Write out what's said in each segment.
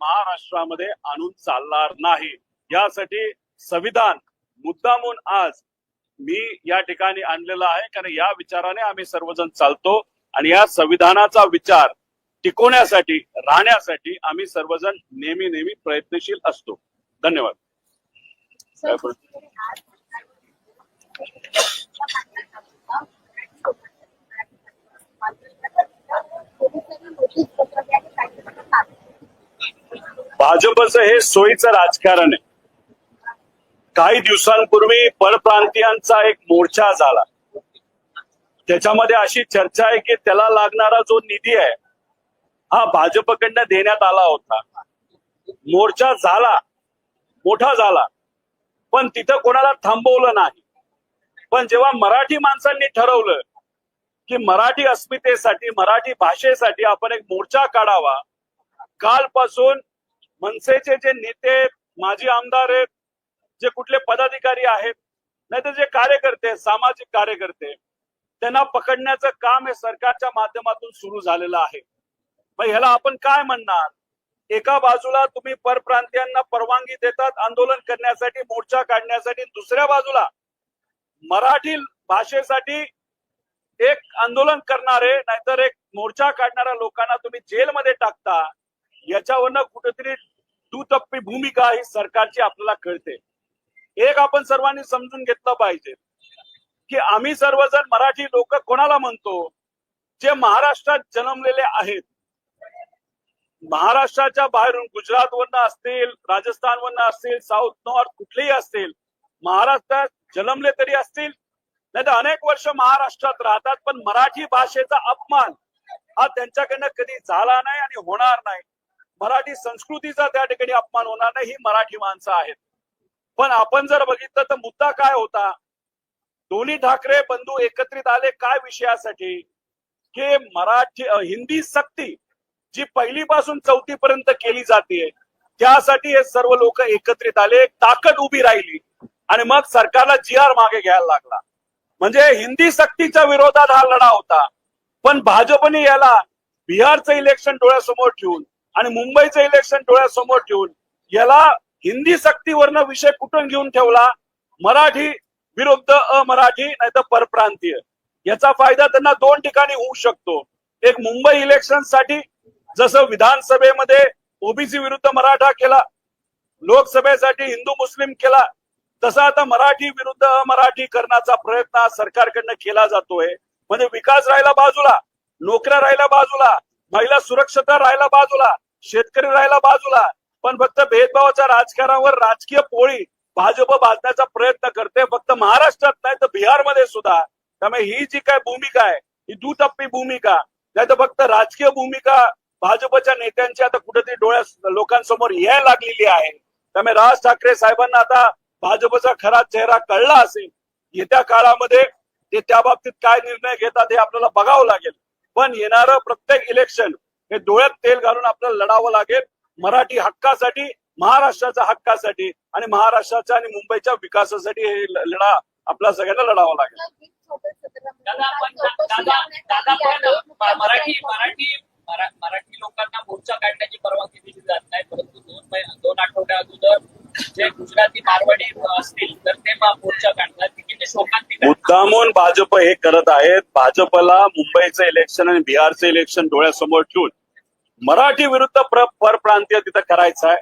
महाराष्ट्रामध्ये आणून चालणार नाही. यासाठी संविधान मुद्दामून आज मी या ठिकाणी आणलेलं आहे. कारण या विचाराने आम्ही सर्वजण चालतो आणि या संविधानाचा विचार टिकवण्यासाठी राहण्यासाठी आम्ही सर्वजण नेहमी नेहमी प्रयत्नशील असतो. धन्यवाद. भाजपचं हे सोयीचं राजकारण आहे. काही दिवसांपूर्वी परप्रांतीयांचा एक मोर्चा झाला. त्याच्यामध्ये अशी चर्चा आहे की त्याला लागणारा जो निधी आहे हा भाजपकडनं देण्यात आला होता. मोर्चा झाला मोठा झाला पण तिथं कोणाला थांबवलं नाही. पण जेव्हा मराठी माणसांनी ठरवलं की मराठी अस्मितेसाठी मराठी भाषेसाठी आपण एक मोर्चा काढावा कालपासून मनसेचे जे नेते माजी आमदार आहेत जे कुठले पदाधिकारी आहेत नाहीतर जे कार्यकर्ते सामाजिक कार्यकर्ते त्यांना पकडण्याचं काम हे सरकारच्या माध्यमातून सुरू झालेलं आहे. मग ह्याला आपण काय म्हणणार? एका बाजूला तुम्ही परप्रांतीयांना परवानगी देतात आंदोलन करण्यासाठी मोर्चा काढण्यासाठी दुसऱ्या बाजूला मराठी भाषेसाठी एक आंदोलन करणारे नाहीतर एक मोर्चा काढणाऱ्या लोकांना तुम्ही जेलमध्ये टाकता याच्यावरनं कुठेतरी दुतप्पी भूमिका ही सरकारची आपल्याला कळते. एक आपण सर्वांनी समजून घेतलं पाहिजे की आम्ही सर्वजण मराठी लोक कोणाला म्हणतो? जे महाराष्ट्रात जन्मलेले आहेत. महाराष्ट्राच्या बाहेरून गुजरात वरनं असतील राजस्थान वरनं असतील साऊथ नॉर्थ कुठलेही असतील महाराष्ट्रात जन्मले तरी असतील. नाही तर अनेक वर्ष महाराष्ट्रात राहतात पण मराठी भाषेचा अपमान हा त्यांच्याकडनं कधी झाला नाही आणि होणार नाही. मराठी संस्कृतीचा त्या ठिकाणी अपमान होणार नाही ही मराठी माणसं आहेत. पण आपण जर बघितलं तर मुद्दा काय होता? दोन्ही ठाकरे बंधू एकत्रित आले काय विषयासाठी? की मराठी हिंदी सक्ती जी पहिलीपासून चौथी पर्यंत केली जाते त्यासाठी हे सर्व लोक एकत्रित आले एक ताकद उभी राहिली आणि मग सरकारला जी आर मागे घ्यायला लागला. म्हणजे हिंदी सक्तीच्या विरोधात हा लढा होता. पण भाजपने याला बिहारचं इलेक्शन डोळ्यासमोर ठेवून आणि मुंबईचं इलेक्शन डोळ्यासमोर ठेवून याला हिंदी सक्तीवरनं विषय कुठून घेऊन ठेवला? मराठी विरुद्ध अमराठी नाही तर परप्रांतीय. याचा फायदा त्यांना दोन ठिकाणी होऊ शकतो. एक मुंबई इलेक्शनसाठी जसं विधानसभेमध्ये ओबीसी विरुद्ध मराठा केला लोकसभेसाठी हिंदू मुस्लिम केला तसा आता मराठी विरुद्ध अमराठी करण्याचा प्रयत्न सरकारकडनं केला जातोय. म्हणजे विकास राहिला बाजूला नोकऱ्या राहिल्या बाजूला महिला सुरक्षता राहिला बाजूला शेतकरी राहिला बाजूला पण फक्त भेदभावाच्या राजकारणावर राजकीय पोळी भाजप बांधण्याचा प्रयत्न करते फक्त महाराष्ट्रात नाही तर बिहारमध्ये सुद्धा. त्यामुळे ही जी काय भूमिका आहे ही दुटप्पी भूमिका नाही तर फक्त राजकीय भूमिका भाजपच्या नेत्यांची आता कुठेतरी डोळ्या लोकांसमोर यायला लागलेली आहे. त्यामुळे राज ठाकरे साहेबांना आता भाजपचा खरा चेहरा कळला असेल येत्या काळामध्ये ते त्या बाबतीत काय निर्णय घेतात हे आपल्याला बघावं लागेल. पण येणारं प्रत्येक इलेक्शन हे डोळ्यात तेल घालून आपल्याला लढावं लागेल. मराठी हक्कासाठी महाराष्ट्राच्या हक्कासाठी आणि महाराष्ट्राच्या आणि मुंबईच्या विकासासाठी हे लढा आपल्या सगळ्यांना लढावा लागेल. मराठी मराठी मराठी लोकांना मोर्चा काढण्याची परवानगी दिली जात नाही. परंतु दोन दोन आठवड्या अगोदर जे गुजराती मारवाडी असतील तर ते मोर्चा काढतात ते किती मुद्दामून भाजप हे करत आहेत. भाजपला मुंबईचं इलेक्शन आणि बिहारचं इलेक्शन डोळ्यासमोर ठेवून मराठी विरुद्ध प्र परप्रांतीय तिथं करायचं आहे.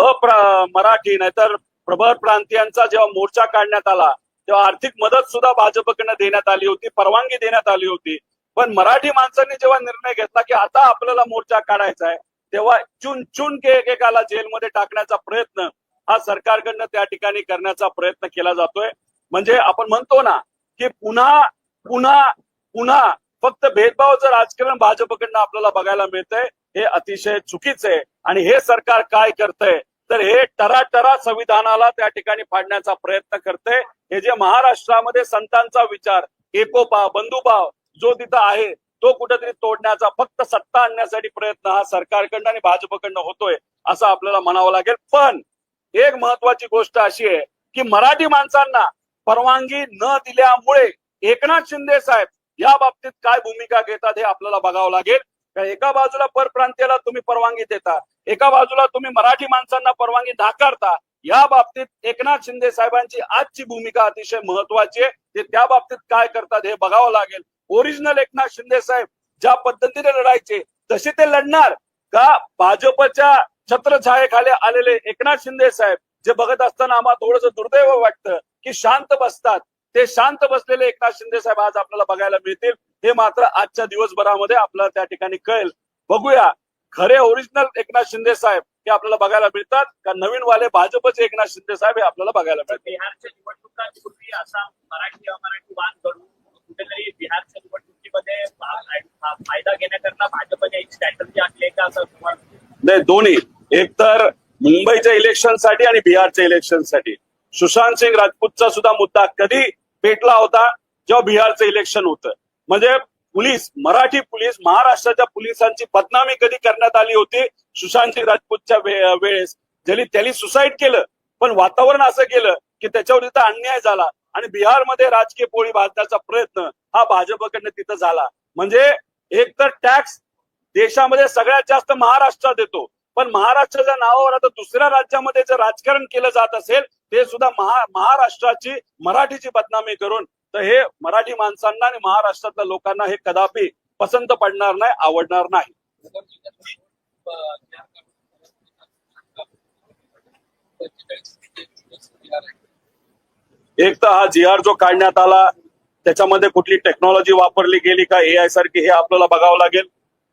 अप्र मराठी नाहीतर प्रभर प्रांतीयांचा जेव्हा मोर्चा काढण्यात आला तेव्हा आर्थिक मदत सुद्धा भाजपकडनं देण्यात आली होती परवानगी देण्यात आली होती. पण मराठी माणसांनी जेव्हा निर्णय घेतला की आता आपल्याला मोर्चा काढायचा आहे तेव्हा चुन चुन के एकेकाला जेलमध्ये टाकण्याचा प्रयत्न हा सरकारकडनं त्या ठिकाणी करण्याचा प्रयत्न केला जातोय. म्हणजे आपण म्हणतो ना की पुन्हा पुन्हा पुन्हा फक्त भेदभावाचं राजकारण भाजपकडनं आपल्याला बघायला मिळतंय हे अतिशय चुकीचं आहे. आणि हे सरकार काय करतंय? तर हे टराटरा संविधानाला त्या ठिकाणी फाडण्याचा प्रयत्न करते हे जे महाराष्ट्रामध्ये संतांचा विचार एकोपा बंधुभाव जो तिथं आहे तो कुठेतरी तोडण्याचा फक्त सत्ता आणण्यासाठी प्रयत्न हा सरकारकडनं आणि भाजपकडनं होतोय असं आपल्याला म्हणावं लागेल. पण एक महत्वाची गोष्ट अशी आहे की मराठी माणसांना परवानगी न दिल्यामुळे एकनाथ शिंदे साहेब या बाबतीत काय भूमिका घेतात हे आपल्याला बघावं लागेल. एका बाजूला परप्रांतीयाला तुम्ही परवानगी देता एका बाजूला तुम्ही मराठी माणसांना परवानगी नाकारता या बाबतीत एकनाथ शिंदे साहेबांची आजची भूमिका अतिशय महत्वाची आहे. ते त्या बाबतीत काय करतात हे बघावं लागेल. ओरिजिनल एकनाथ शिंदे साहेब ज्या पद्धतीने लढायचे तसे ते लढणार. का भाजपच्या छत्रछायेखाली आलेले एकनाथ शिंदे साहेब जे बघत असताना आम्हाला थोडस दुर्दैव वाटतं की शांत बसतात. ते शांत बसलेले एकनाथ शिंदे साहेब आज आपल्याला बघायला मिळतील. हे मात्र आजच्या दिवसभरामध्ये आपल्याला त्या ठिकाणी कळेल. बघूया. खरे ओरिजिनल एकनाथ शिंदे साहेब हे आपल्याला बघायला मिळतात का नवीन वाले भाजपचे एकनाथ शिंदे साहेब हे आपल्याला बघायला मिळतात? बिहारच्या निवडणुकांपूर्वी असा मराठी अमराठी वाद करून कुठेतरी बिहारच्या निवडणुकीमध्ये फायदा घेण्याकरता भाजपने एक स्ट्रॅटर्जी आखली का असं तुम्हाला? नाही दोन्ही. एक तर मुंबईच्या इलेक्शनसाठी आणि बिहारच्या इलेक्शनसाठी सुशांत सिंग राजपूतचा सुद्धा मुद्दा कधी पेटला होता जेव्हा बिहारचं इलेक्शन होतं. म्हणजे पोलीस मराठी पोलीस महाराष्ट्राच्या पोलिसांची बदनामी कधी करण्यात आली होती? सुशांत सिंग राजपूतच्या वेळेस. ज्यांनी त्यांनी सुसाईड केलं. पण वातावरण असं केलं की त्याच्यावर तिथं अन्याय झाला. आणि बिहारमध्ये राजकीय पोळी भाजण्याचा प्रयत्न हा भाजपकडनं तिथं झाला. म्हणजे एक तर टॅक्स देशामध्ये सगळ्यात जास्त महाराष्ट्रात येतो. पण महाराष्ट्राच्या नावावर आता दुसऱ्या राज्यामध्ये जर राजकारण केलं जात असेल ते सुद्धा महा महाराष्ट्राची मराठीची बदनामी करून तर हे मराठी माणसांना आणि महाराष्ट्रातल्या लोकांना हे कदापि पसंत पडणार नाही आवडणार नाही. एक तर हा जी आर जो काढण्यात आला त्याच्यामध्ये कुठली टेक्नॉलॉजी वापरली गेली का ए आय सारखी हे आपल्याला बघावं लागेल.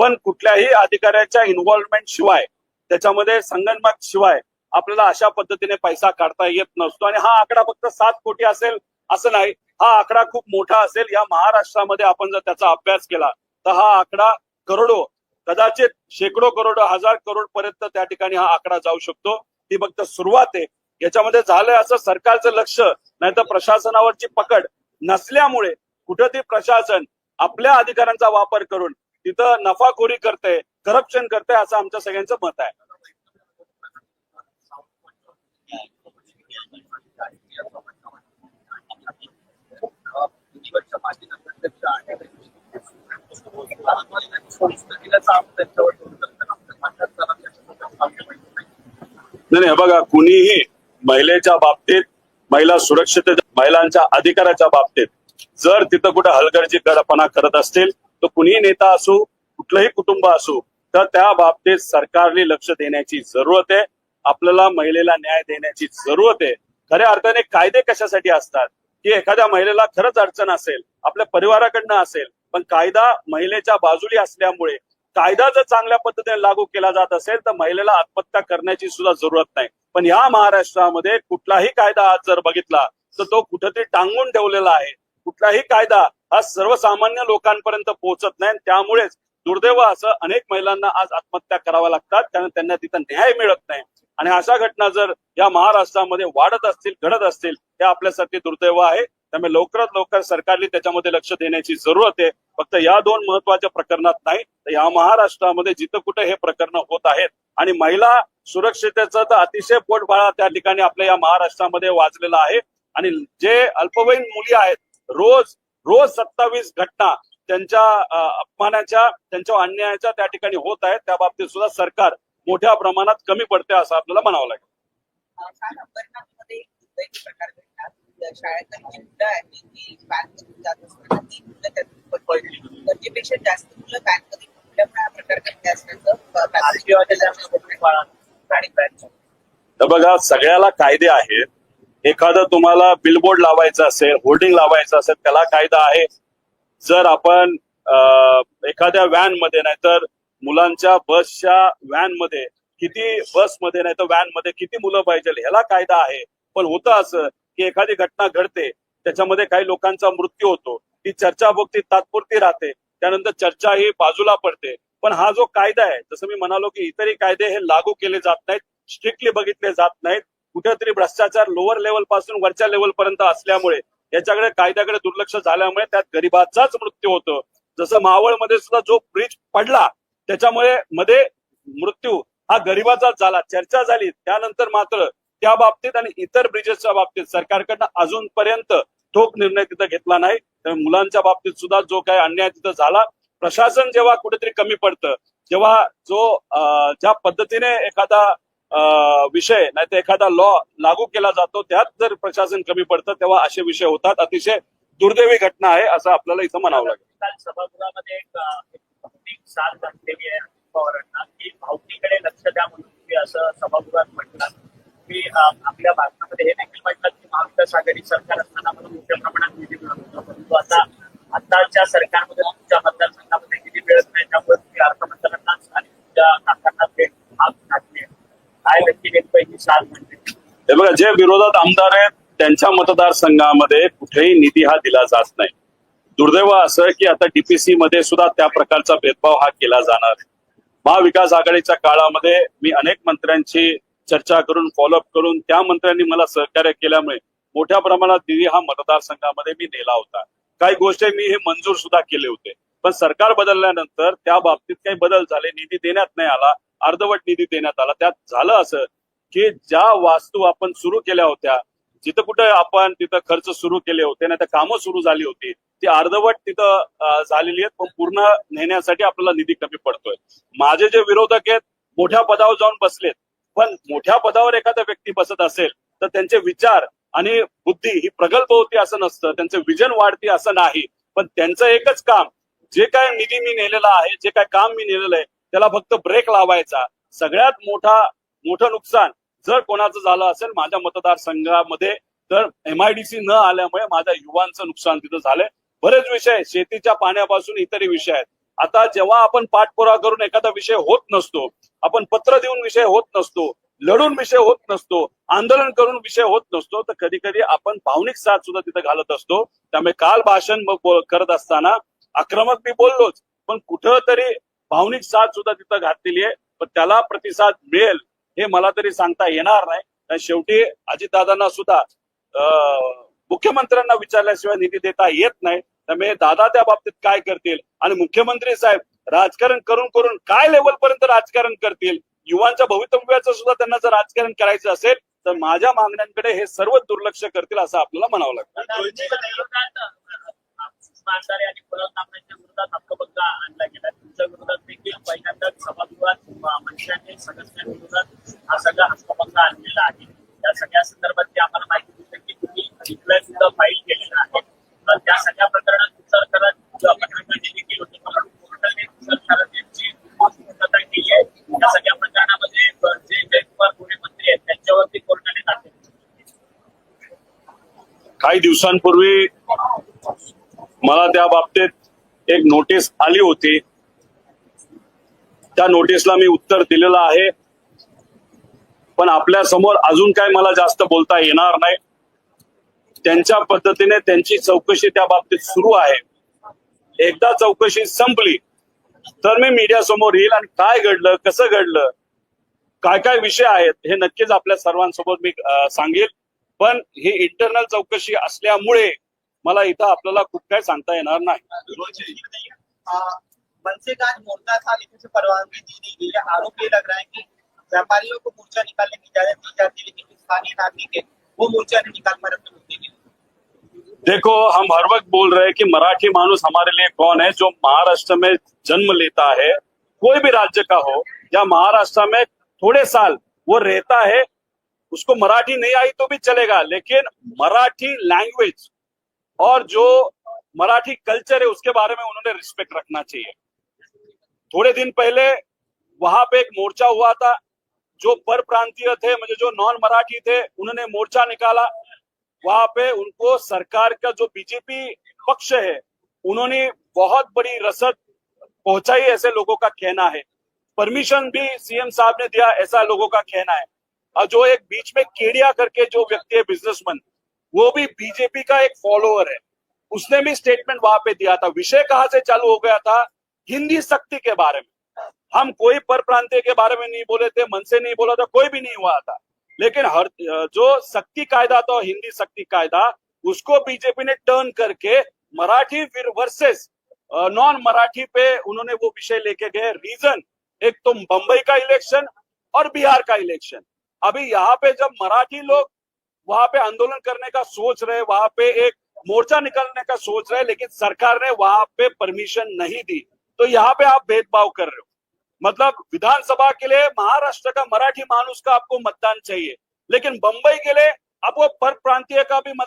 पण कुठल्याही अधिकाऱ्याच्या इन्व्हॉल्वमेंट शिवाय त्याच्यामध्ये संगणमत शिवाय आपल्याला अशा पद्धतीने पैसा काढता येत नसतो. आणि हा आकडा फक्त सात कोटी असेल असं नाही. हा आकडा खूप मोठा असेल. या महाराष्ट्रामध्ये आपण जर त्याचा अभ्यास केला तर हा आकडा करोडो कदाचित शेकडो करोड हजार करोड पर्यंत त्या ठिकाणी हा आकडा जाऊ शकतो. ती फक्त सुरुवात आहे. याच्यामध्ये झालंय असं सरकारचं लक्ष नाही तर प्रशासनावरची पकड नसल्यामुळे कुठं ते प्रशासन आपल्या अधिकारांचा वापर करून तिथं नफाखोरी करते करप्शन करते असं आमच्या सगळ्यांचं मत आहे. नाही हे बघा कुणीही महिलेच्या बाबतीत महिला सुरक्षित महिलांच्या अधिकाराच्या बाबतीत जर तिथं कुठं हलगर्जीपणा करत असतील तर कुणीही नेता असू कुठलंही कुटुंब असू तर त्या बाबतीत सरकारने लक्ष देण्याची जरूरत आहे. आपल्याला महिलेला न्याय देण्याची जरूरत आहे. खऱ्या अर्थाने कायदे कशासाठी असतात? की एखाद्या महिलेला खरंच अडचण असेल आपल्या परिवाराकडनं असेल पण कायदा महिलेच्या बाजूली असल्यामुळे कायदा जर चांगल्या पद्धतीने लागू केला जात असेल तर महिलेला आत्महत्या करण्याची सुद्धा जरूरत नाही. पण या महाराष्ट्रामध्ये कुठलाही कायदा आज जर बघितला तर तो कुठेतरी टांगून ठेवलेला आहे. कुठलाही कायदा हा सर्वसामान्य लोकांपर्यंत पोहोचत नाही आणि त्यामुळेच दुर्दैव असं अनेक महिलांना आज आत्महत्या कराव्या लागतात कारण त्यांना तिथं न्याय मिळत नाही. आणि अशा घटना जर या महाराष्ट्रामध्ये वाढत असतील घडत असतील हे आपल्यासाठी दुर्दैव आहे. त्यामुळे लवकरात लवकर सरकारने त्याच्यामध्ये लक्ष देण्याची जरूरत आहे. फक्त या दोन महत्त्वाच्या प्रकरणात नाही तर या महाराष्ट्रामध्ये जिथं कुठे हे प्रकरण होत आहेत आणि महिला सुरक्षिततेचा तर अतिशय पोटबाळा त्या ठिकाणी आपल्या या महाराष्ट्रामध्ये वाजलेला आहे. आणि जे अल्पवयीन मुली आहेत रोज रोज सत्तावीस घटना त्यांच्या अपमानाच्या त्यांच्या अन्यायाच्या त्या ठिकाणी होत आहेत. त्या बाबतीत सुद्धा सरकार मोठ्या प्रमाणात कमी पडते असं आपल्याला म्हणावं लागेल. हा तर बघा सगळ्याला कायदे आहेत. एखादं तुम्हाला बिलबोर्ड लावायचं असेल होर्डिंग लावायचं असेल त्याला कायदा आहे. जर आपण अं, एखाद्या व्हॅनमध्ये नाहीतर मुलांच्या बसच्या व्हॅनमध्ये किती बसमध्ये नाही तर व्हॅनमध्ये किती मुलं पाहिजे ह्याला कायदा आहे. पण होतं असं की एखादी घटना घडते त्याच्यामध्ये काही लोकांचा मृत्यू होतो ती चर्चा भोगती तात्पुरती राहते त्यानंतर चर्चा ही बाजूला पडते. पण हा जो कायदा आहे जसं मी म्हणालो की इतरही कायदे हे लागू केले जात नाहीत स्ट्रिक्टली बघितले जात नाहीत कुठेतरी भ्रष्टाचार लोअर लेवलपासून वरच्या लेवल पर्यंत असल्यामुळे याच्याकडे कायद्याकडे दुर्लक्ष झाल्यामुळे त्यात गरीबाचाच मृत्यू होतो. जसं मावळमध्ये सुद्धा जो ब्रिज पडला त्याच्यामुळे मध्ये मृत्यू हा गरिबाचाच झाला चर्चा झाली. त्यानंतर मात्र त्या बाबतीत आणि इतर ब्रिजेसच्या बाबतीत सरकारकडनं अजूनपर्यंत ठोक निर्णय तिथं घेतला नाही. तर मुलांच्या बाबतीत सुद्धा जो काही अन्याय तिथं झाला प्रशासन जेव्हा कुठेतरी कमी पडतं जेव्हा जो ज्या पद्धतीने एखादा विषय नाही तर एखादा लॉ लागू केला जातो त्यात जर प्रशासन कमी पडतं तेव्हा असे विषय होतात. अतिशय दुर्दैवी घटना आहे असं आपल्याला इथं म्हणावं लागेल. भौतिक साथ घडलेली आहे पवारांना की भौतिकडे लक्ष द्या म्हणून तुम्ही असं सभागृहात म्हटलं. की आपल्या भारतामध्ये हे देखील म्हटलं की महाविकास आघाडी सरकार असताना मला मोठ्या प्रमाणात निधी मिळत होता. परंतु आता आताच्या सरकारमध्ये तुमच्या मतदारसंघामध्ये निधी मिळत नाही त्यामुळे तुम्ही अर्थमंत्र्यांनाच आणि तुमच्या काकांना थेट भाग घातली काय व्यक्ती नेमकं ही साथ म्हणते हे बघा जे विरोधात आमदार आहेत त्यांच्या मतदारसंघामध्ये कुठेही निधी हा दिला जात नाही. दुर्दैव असं की आता डीपीसी मध्ये सुद्धा त्या प्रकारचा भेदभाव हा केला जाणार. आहे महाविकास आघाडीच्या काळामध्ये मी अनेक मंत्र्यांची चर्चा करून फॉलोअप करून त्या मंत्र्यांनी मला सहकार्य केल्यामुळे मोठ्या प्रमाणात निधी हा मतदारसंघामध्ये मी नेला होता. काही गोष्टी मी हे मंजूर सुद्धा केले होते. पण सरकार बदलल्यानंतर त्या बाबतीत काही बदल झाले. निधी देण्यात नाही आला. अर्धवट निधी देण्यात आला. त्यात झालं असं की ज्या वास्तू आपण सुरू केल्या होत्या जिथं कुठं आपण तिथं खर्च सुरू केले होते नाही तर कामं सुरू झाली होती ती अर्धवट तिथं झालेली आहेत पण पूर्ण नेण्यासाठी आपल्याला निधी कमी पडतोय. माझे जे विरोधक आहेत मोठ्या पदावर जाऊन बसलेत. पण मोठ्या पदावर एखादा व्यक्ती बसत असेल तर त्यांचे विचार आणि बुद्धी ही प्रगल्भ होती असं नसतं. त्यांचं विजन वाढते असं नाही. पण त्यांचं एकच काम जे काय निधी मी नेलेला आहे जे काय काम मी नेलेलं आहे त्याला फक्त ब्रेक लावायचा. सगळ्यात मोठा मोठं नुकसान जर कोणाचं झालं असेल माझ्या मतदारसंघामध्ये तर एमआयडीसी न आल्यामुळे माझ्या युवांचं नुकसान तिथं झालंय. बरेच विषय शेतीच्या पाण्यापासून इतरही विषय आहेत. आता जेव्हा आपण पाठपुरावा करून एखादा विषय होत नसतो आपण पत्र देऊन विषय होत नसतो लढून विषय होत नसतो आंदोलन करून विषय होत नसतो तर कधी कधी आपण भावनिक साथ सुद्धा तिथं घालत असतो. त्यामुळे काल भाषण मग करत असताना आक्रमक मी बोललोच पण कुठं तरी भावनिक साथ सुद्धा तिथं घातलेली आहे. पण त्याला प्रतिसाद मिळेल. हे मला तरी सांगता येणार नाही. शेवटी अजितदादांना सुद्धा मुख्यमंत्र्यांना विचारल्याशिवाय निधी देता येत नाही. त्यामुळे दादा त्या बाबतीत काय करतील? आणि मुख्यमंत्री साहेब राजकारण करून करून काय लेवल पर्यंत राजकारण करतील? युवांच्या भवितव्याचं सुद्धा त्यांना जर राजकारण करायचं असेल तर माझ्या मागण्यांकडे हे सर्व दुर्लक्ष करतील असं आपल्याला म्हणावं लागतं. मांसारे आणि फलंदाजांच्या विरोधात हक्कभंग आणला गेला. तुमच्या विरोधात देखील पहिल्यांदाच सभागृहात मंत्र्यांनी मंत्र्यांनी सदस्यांविरोधात हा सगळा हक्कभंग आणलेला आहे. त्या सगळ्या संदर्भात आम्हाला माहिती दिली की तुम्ही रिप्लाय सुद्धा फाईल केलेला आहे. त्या सगळ्या प्रकरणात सरकारात पत्रकारांनी देखील होते. म्हणून कोर्टाने यांची पूर्तता केली आहे. त्या सगळ्या प्रकरणामध्ये जे जयकुमार पुणे मंत्री आहेत त्यांच्यावरती कोर्टाने दाखल काही दिवसांपूर्वी मला त्या बाबतीत एक नोटीस आली होती. त्या नोटीसला मी उत्तर दिलेलं आहे. पण आपल्यासमोर अजून काय मला जास्त बोलता येणार नाही. त्यांच्या पद्धतीने त्यांची चौकशी त्या बाबतीत सुरू आहे. एकदा चौकशी संपली तर मी मीडिया समोर येईल आणि काय घडलं कसं घडलं काय काय विषय आहेत हे नक्कीच आपल्या सर्वांसमोर मी सांगेल. पण ही इंटरनल चौकशी असल्यामुळे मला इथं आपल्याला खूप काय सांगता येणार नाही. मनसे का आज मोर्चा था लेकिन उसे परवानगी दी नहीं गई है आरोप ये लग रहा है कि व्यापारियों को मोर्चा निकालने की इजाज़त दी जाती है लेकिन स्थानीय नागरिक है वो मोर्चा नहीं निकाल पा रहे मुद्दे के देखो हम हर वक्त बोल रहे हैं कि मराठी मानुस हमारे लिए कौन है जो महाराष्ट्र में जन्म लेता है कोई भी राज्य का हो या महाराष्ट्र में थोड़े साल वो रहता है उसको मराठी नहीं आई तो भी चलेगा लेकिन मराठी लैंग्वेज और जो मराठी कल्चर है, उसके बारे में उन्होंने रिस्पेक्ट रखना चाहिए। थोड़े दिन पहले वहाँ पे एक मोर्चा हुआ था, जो पर प्रांतीय थे मतलब जो नॉन मराठी थे, उन्होंने मोर्चा निकाला। वहाँ पे उनको सरकार का जो बीजेपी पक्ष है, उन्होंने बहुत बड़ी रसद पहुंचाई, ऐसे लोगों का कहना है। परमिशन भी सीएम साहब ने दिया, ऐसा लोगों का कहना है। और जो एक बीच में केडिया करके जो व्यक्ति है बिजनेसमैन वो भी बीजेपी का एक फॉलोअर है। उसने भी स्टेटमेंट वहाँ पे दिया था। विषय कहाँ से चालू हो गया था? हिंदी शक्ति के बारे में। हम कोई पर प्रांतीय के बारे में नहीं बोले थे, मन से नहीं बोला था, कोई भी नहीं हुआ था। लेकिन हर, जो शक्ति कायदा था, हिंदी शक्ति कायदा, उसको बीजेपी ने टर्न करके मराठी वर्सेस नॉन मराठी पे उन्होंने वो विषय लेके गए। रीजन एक तो बंबई का इलेक्शन और बिहार का इलेक्शन अभी यहाँ पे जब मराठी लोग वहाँ पे आंदोलन करने का सोच रहे, वहाँ पे एक मोर्चा निकालने का सोच रहे, लेकिन सरकार ने वहाँ पे परमिशन नहीं दी। तो यहाँ पे आप भेदभाव कर रहे हो। मतलब विधानसभा के लिए महाराष्ट्र का मराठी मानुस का आपको मतदान चाहिए, लेकिन बंबई के लिए अब वो पर प्रांतीय का भी मत